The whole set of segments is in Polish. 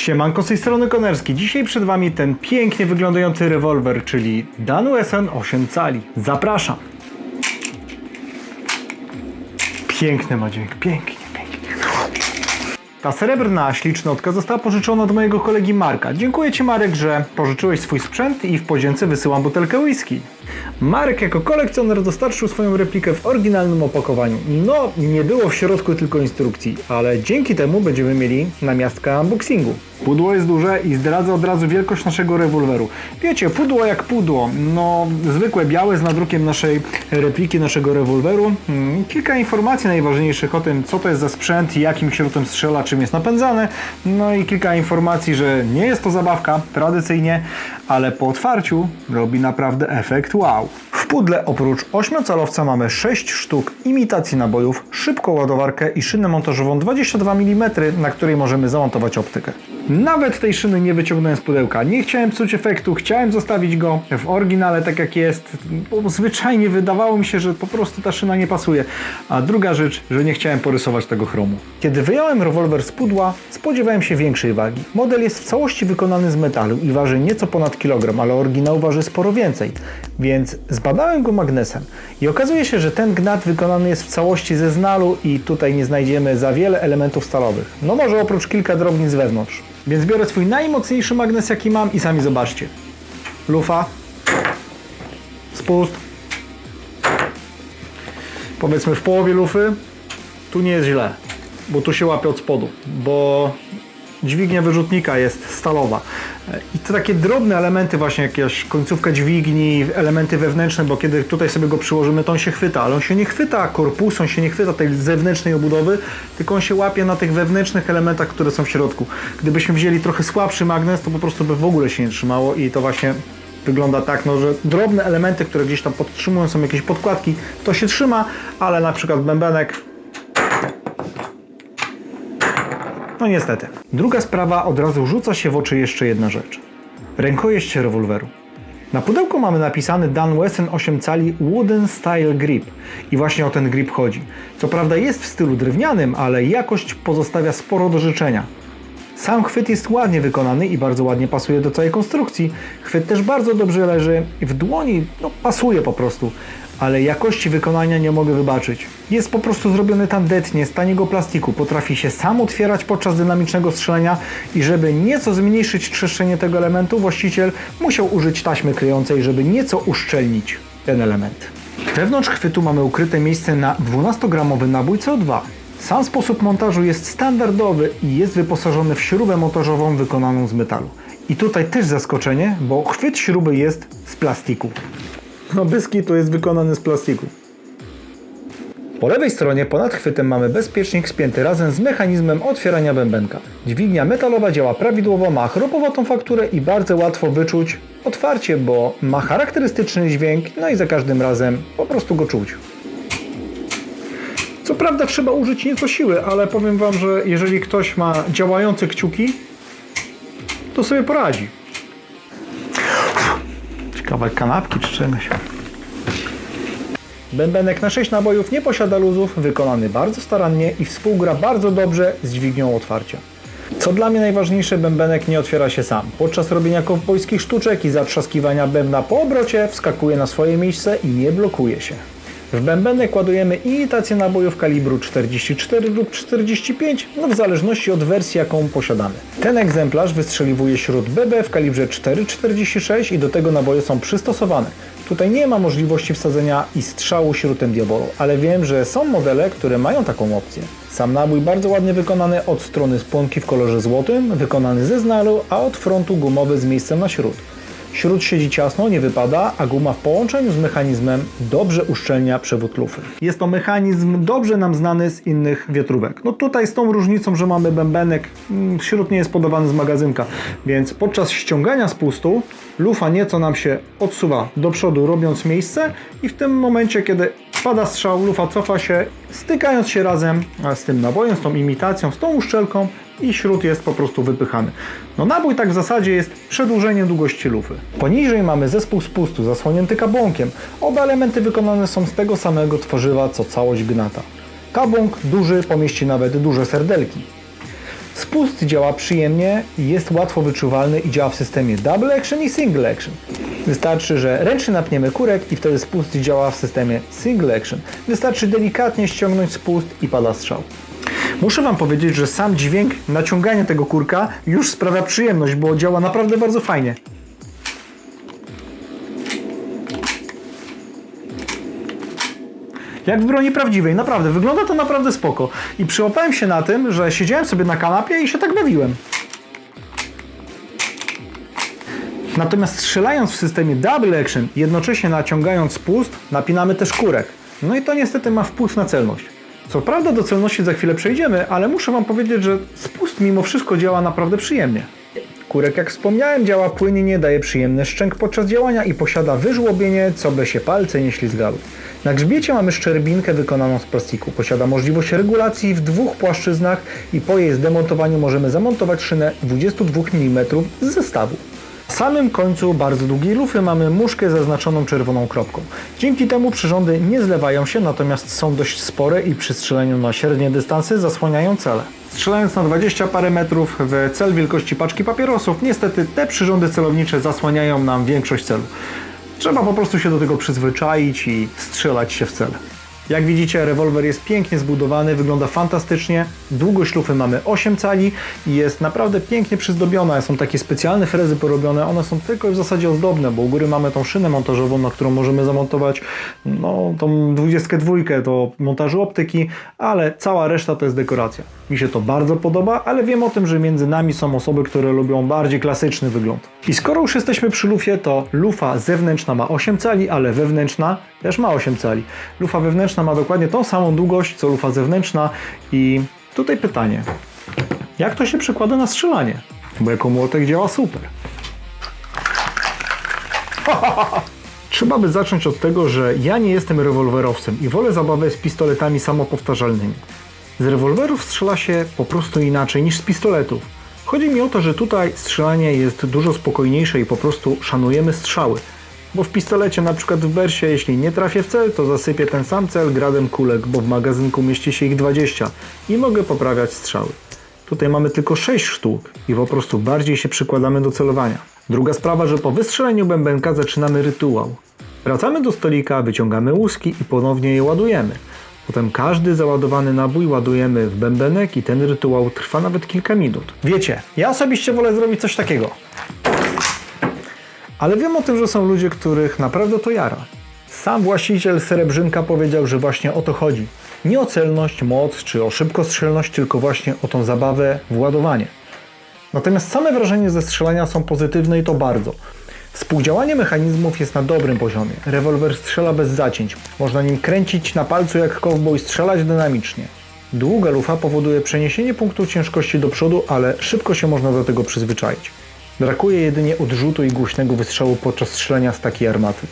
Siemanko z tej strony Konerski. Dzisiaj przed Wami ten pięknie wyglądający rewolwer, czyli Dan Wesson 8 cali. Zapraszam. Piękny ma dźwięk, pięknie. Ta srebrna ślicznotka została pożyczona od mojego kolegi Marka. Dziękuję Ci Marek, że pożyczyłeś swój sprzęt i w podzięce wysyłam butelkę whisky. Marek jako kolekcjoner dostarczył swoją replikę w oryginalnym opakowaniu. No, nie było w środku tylko instrukcji, ale dzięki temu będziemy mieli namiastkę unboxingu. Pudło jest duże i zdradza od razu wielkość naszego rewolweru. Wiecie, pudło jak pudło. No, zwykłe białe z nadrukiem naszej repliki, naszego rewolweru. Mm, Kilka informacji najważniejszych o tym, co to jest za sprzęt, jakim środkiem strzela, czym jest napędzane. No i kilka informacji, że nie jest to zabawka, tradycyjnie, ale po otwarciu robi naprawdę efekt wow. W pudle oprócz 8-calowca mamy 6 sztuk imitacji nabojów, szybką ładowarkę i szynę montażową 22 mm, na której możemy zamontować optykę. Nawet tej szyny nie wyciągnąłem z pudełka. Nie chciałem psuć efektu, chciałem zostawić go w oryginale tak jak jest, bo zwyczajnie wydawało mi się, że po prostu ta szyna nie pasuje. A druga rzecz, że nie chciałem porysować tego chromu. Kiedy wyjąłem rewolwer z pudła, spodziewałem się większej wagi. Model jest w całości wykonany z metalu i waży nieco ponad kilogram, ale oryginał waży sporo więcej. Więc zbadałem go magnesem i okazuje się, że ten gnat wykonany jest w całości ze znalu i tutaj nie znajdziemy za wiele elementów stalowych. No może oprócz kilka drobnic wewnątrz. Więc biorę swój najmocniejszy magnes jaki mam i sami zobaczcie. Lufa. Spust. Powiedzmy w połowie lufy. Tu nie jest źle, bo tu się łapie od spodu, bo dźwignia wyrzutnika jest stalowa. I to takie drobne elementy, właśnie jakieś końcówka dźwigni, elementy wewnętrzne, bo kiedy tutaj sobie go przyłożymy, to on się chwyta, ale on się nie chwyta korpusu, on się nie chwyta tej zewnętrznej obudowy, tylko on się łapie na tych wewnętrznych elementach, które są w środku. Gdybyśmy wzięli trochę słabszy magnes, to po prostu by w ogóle się nie trzymało i to właśnie wygląda tak, no, że drobne elementy, które gdzieś tam podtrzymują, są jakieś podkładki, to się trzyma, ale na przykład bębenek no niestety. Druga sprawa, od razu rzuca się w oczy jeszcze jedna rzecz. Rękojeść rewolweru. Na pudełku mamy napisany Dan Wesson 8 cali Wooden Style Grip i właśnie o ten grip chodzi. Co prawda jest w stylu drewnianym, ale jakość pozostawia sporo do życzenia. Sam chwyt jest ładnie wykonany i bardzo ładnie pasuje do całej konstrukcji. Chwyt też bardzo dobrze leży w dłoni, no pasuje po prostu, ale jakości wykonania nie mogę wybaczyć. Jest po prostu zrobiony tandetnie z taniego plastiku, potrafi się sam otwierać podczas dynamicznego strzelania i żeby nieco zmniejszyć trzeszczenie tego elementu, właściciel musiał użyć taśmy kryjącej, żeby nieco uszczelnić ten element. Wewnątrz chwytu mamy ukryte miejsce na 12-gramowy nabój CO2. Sam sposób montażu jest standardowy i jest wyposażony w śrubę montażową wykonaną z metalu. I tutaj też zaskoczenie, bo chwyt śruby jest z plastiku. No byski to jest wykonany z plastiku. Po lewej stronie ponad chwytem mamy bezpiecznik spięty razem z mechanizmem otwierania bębenka. Dźwignia metalowa działa prawidłowo, ma chropowatą fakturę i bardzo łatwo wyczuć otwarcie, bo ma charakterystyczny dźwięk, no i za każdym razem po prostu go czuć. Co prawda trzeba użyć nieco siły, ale powiem Wam, że jeżeli ktoś ma działające kciuki, to sobie poradzi. Kawałek kanapki czy czegoś. Bębenek na 6 nabojów nie posiada luzów, wykonany bardzo starannie i współgra bardzo dobrze z dźwignią otwarcia. Co dla mnie najważniejsze, bębenek nie otwiera się sam. Podczas robienia kowbojskich sztuczek i zatrzaskiwania bębna po obrocie wskakuje na swoje miejsce i nie blokuje się. W bębenek ładujemy imitację nabojów kalibru 44 lub 45, no w zależności od wersji, jaką posiadamy. Ten egzemplarz wystrzeliwuje śród BB w kalibrze 4,46 i do tego naboje są przystosowane. Tutaj nie ma możliwości wsadzenia i strzału śrutem diabolu, ale wiem, że są modele, które mają taką opcję. Sam nabój bardzo ładnie wykonany od strony spłonki w kolorze złotym, wykonany ze znalu, a od frontu gumowy z miejscem na śród. Śród siedzi ciasno, nie wypada, a guma w połączeniu z mechanizmem dobrze uszczelnia przewód lufy. Jest to mechanizm dobrze nam znany z innych wiatrówek. No tutaj z tą różnicą, że mamy bębenek, mm, śród nie jest podawany z magazynka, więc podczas ściągania spustu lufa nieco nam się odsuwa do przodu, robiąc miejsce i w tym momencie, kiedy pada strzał, lufa cofa się, stykając się razem z tym nabojem, z tą imitacją, z tą uszczelką i śród jest po prostu wypychany. No nabój tak w zasadzie jest przedłużeniem długości lufy. Poniżej mamy zespół spustu zasłonięty kabłonkiem. Oba elementy wykonane są z tego samego tworzywa co całość gnata. Kabłąk duży pomieści nawet duże serdelki. Spust działa przyjemnie, jest łatwo wyczuwalny i działa w systemie double action i single action. Wystarczy, że ręcznie napniemy kurek i wtedy spust działa w systemie single action. Wystarczy delikatnie ściągnąć spust i pada strzał. Muszę Wam powiedzieć, że sam dźwięk naciągania tego kurka już sprawia przyjemność, bo działa naprawdę bardzo fajnie. Jak w broni prawdziwej, naprawdę, wygląda to naprawdę spoko. I przyłapałem się na tym, że siedziałem sobie na kanapie i się tak bawiłem. Natomiast strzelając w systemie double action, jednocześnie naciągając spust, napinamy też kurek. No i to niestety ma wpływ na celność. Co prawda do celności za chwilę przejdziemy, ale muszę Wam powiedzieć, że spust mimo wszystko działa naprawdę przyjemnie. Kurek, jak wspomniałem, działa płynnie, daje przyjemny szczęk podczas działania i posiada wyżłobienie, co by się palce nie ślizgały. Na grzbiecie mamy szczerbinkę wykonaną z plastiku. Posiada możliwość regulacji w dwóch płaszczyznach i po jej zdemontowaniu możemy zamontować szynę 22 mm z zestawu. W samym końcu bardzo długiej lufy mamy muszkę zaznaczoną czerwoną kropką. Dzięki temu przyrządy nie zlewają się, natomiast są dość spore i przy strzelaniu na średnie dystanse zasłaniają cele. Strzelając na 20 parę metrów w cel wielkości paczki papierosów, niestety te przyrządy celownicze zasłaniają nam większość celu. Trzeba po prostu się do tego przyzwyczaić i strzelać się w cel. Jak widzicie, rewolwer jest pięknie zbudowany, wygląda fantastycznie. Długość lufy mamy 8 cali i jest naprawdę pięknie przyzdobiona. Są takie specjalne frezy porobione, one są tylko w zasadzie ozdobne, bo u góry mamy tą szynę montażową, na którą możemy zamontować no, tą 22 do montażu optyki, ale cała reszta to jest dekoracja. Mi się to bardzo podoba, ale wiem o tym, że między nami są osoby, które lubią bardziej klasyczny wygląd. I skoro już jesteśmy przy lufie, to lufa zewnętrzna ma 8 cali, ale wewnętrzna też ma 8 cali. Lufa wewnętrzna ma dokładnie tą samą długość, co lufa zewnętrzna i tutaj pytanie. Jak to się przekłada na strzelanie? Bo jako młotek działa super. Trzeba by zacząć od tego, że ja nie jestem rewolwerowcem i wolę zabawę z pistoletami samopowtarzalnymi. Z rewolwerów strzela się po prostu inaczej niż z pistoletów. Chodzi mi o to, że tutaj strzelanie jest dużo spokojniejsze i po prostu szanujemy strzały. Bo w pistolecie, na przykład w Bersie, jeśli nie trafię w cel, to zasypię ten sam cel gradem kulek, bo w magazynku mieści się ich 20 i mogę poprawiać strzały. Tutaj mamy tylko 6 sztuk i po prostu bardziej się przykładamy do celowania. Druga sprawa, że po wystrzeleniu bębenka zaczynamy rytuał. Wracamy do stolika, wyciągamy łuski i ponownie je ładujemy. Potem każdy załadowany nabój ładujemy w bębenek i ten rytuał trwa nawet kilka minut. Wiecie, ja osobiście wolę zrobić coś takiego. Ale wiem o tym, że są ludzie, których naprawdę to jara. Sam właściciel Srebrzynka powiedział, że właśnie o to chodzi. Nie o celność, moc czy o szybkostrzelność, tylko właśnie o tą zabawę w ładowanie. Natomiast same wrażenia ze strzelania są pozytywne i to bardzo. Współdziałanie mechanizmów jest na dobrym poziomie. Rewolwer strzela bez zacięć. Można nim kręcić na palcu jak cowboy, strzelać dynamicznie. Długa lufa powoduje przeniesienie punktu ciężkości do przodu, ale szybko się można do tego przyzwyczaić. Brakuje jedynie odrzutu i głośnego wystrzału podczas strzelania z takiej armaty.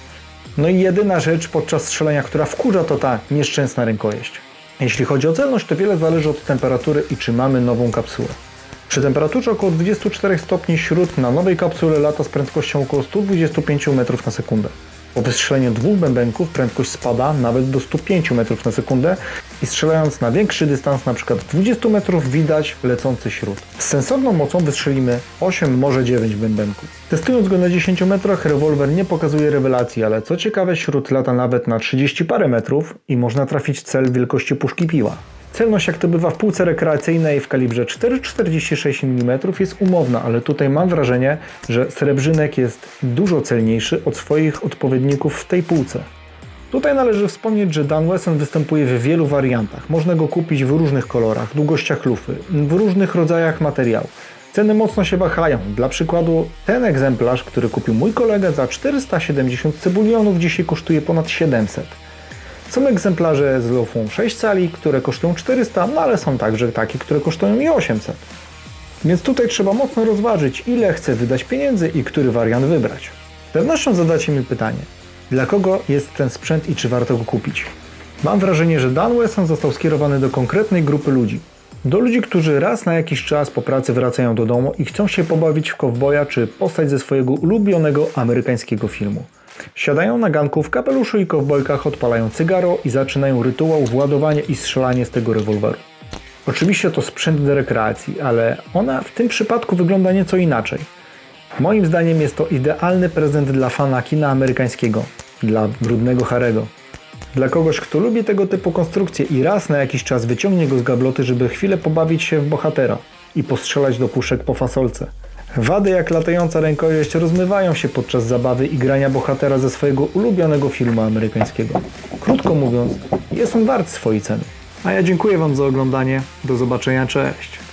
No i jedyna rzecz podczas strzelania, która wkurza, to ta nieszczęsna rękojeść. Jeśli chodzi o celność, to wiele zależy od temperatury i czy mamy nową kapsułę. Przy temperaturze około 24 stopni śród na nowej kapsule lata z prędkością około 125 metrów na sekundę. Po wystrzeleniu dwóch bębenków prędkość spada nawet do 105 metrów na sekundę i strzelając na większy dystans, np. 20 metrów, widać lecący śród. Z sensowną mocą wystrzelimy 8, może 9 bębenków. Testując go na 10 metrach, rewolwer nie pokazuje rewelacji, ale co ciekawe, śród lata nawet na 30 parę metrów i można trafić cel wielkości puszki piła. Celność, jak to bywa w półce rekreacyjnej w kalibrze 4,46 mm jest umowna, ale tutaj mam wrażenie, że srebrzynek jest dużo celniejszy od swoich odpowiedników w tej półce. Tutaj należy wspomnieć, że Dan Wesson występuje w wielu wariantach. Można go kupić w różnych kolorach, długościach lufy, w różnych rodzajach materiału. Ceny mocno się wahają. Dla przykładu ten egzemplarz, który kupił mój kolega za 470 cebulionów, dzisiaj kosztuje ponad 700. Są egzemplarze z lufą 6 cali, które kosztują 400, no ale są także takie, które kosztują i 800. Więc tutaj trzeba mocno rozważyć, ile chcę wydać pieniędzy i który wariant wybrać. Z pewnością zadacie mi pytanie, dla kogo jest ten sprzęt i czy warto go kupić? Mam wrażenie, że Dan Wesson został skierowany do konkretnej grupy ludzi. Do ludzi, którzy raz na jakiś czas po pracy wracają do domu i chcą się pobawić w kowboja czy postać ze swojego ulubionego amerykańskiego filmu. Siadają na ganku w kapeluszu i kowbojkach, odpalają cygaro i zaczynają rytuał władowanie i strzelanie z tego rewolweru. Oczywiście to sprzęt do rekreacji, ale ona w tym przypadku wygląda nieco inaczej. Moim zdaniem jest to idealny prezent dla fana kina amerykańskiego, dla brudnego Harego. Dla kogoś, kto lubi tego typu konstrukcje i raz na jakiś czas wyciągnie go z gabloty, żeby chwilę pobawić się w bohatera i postrzelać do puszek po fasolce. Wady jak latająca rękojeść rozmywają się podczas zabawy i grania bohatera ze swojego ulubionego filmu amerykańskiego. Krótko mówiąc, jest on wart swojej ceny. A ja dziękuję Wam za oglądanie. Do zobaczenia, cześć!